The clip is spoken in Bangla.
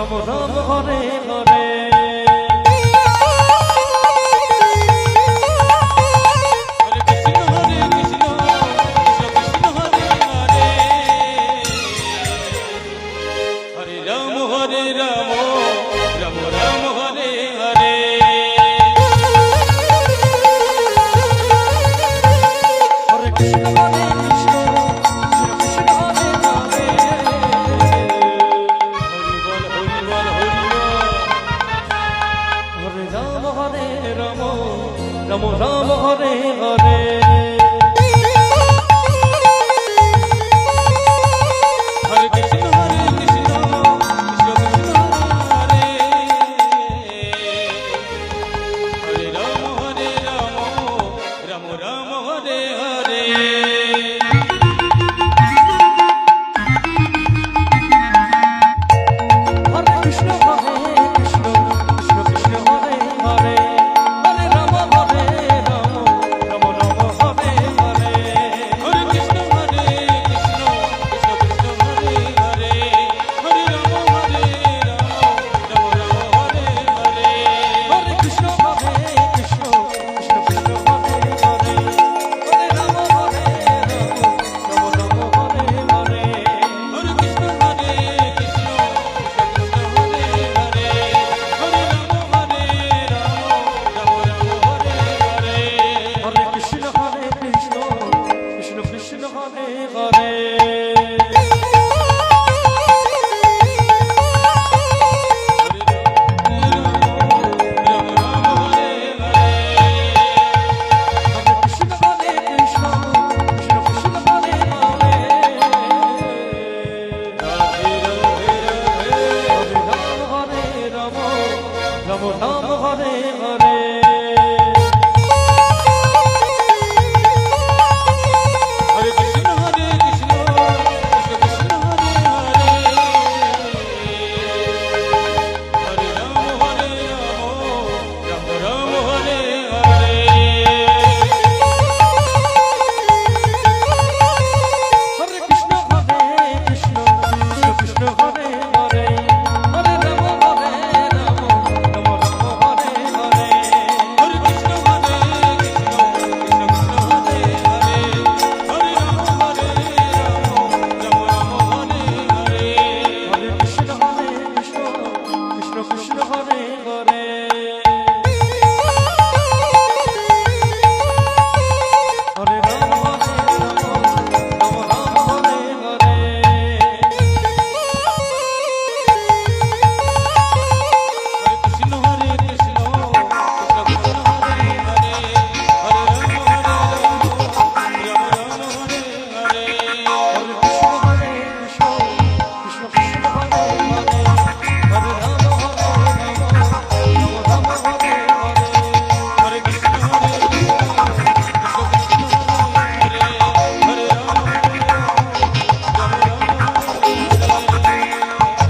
Hare Ram Hare Ram namo ram hare hare Robin, Robin.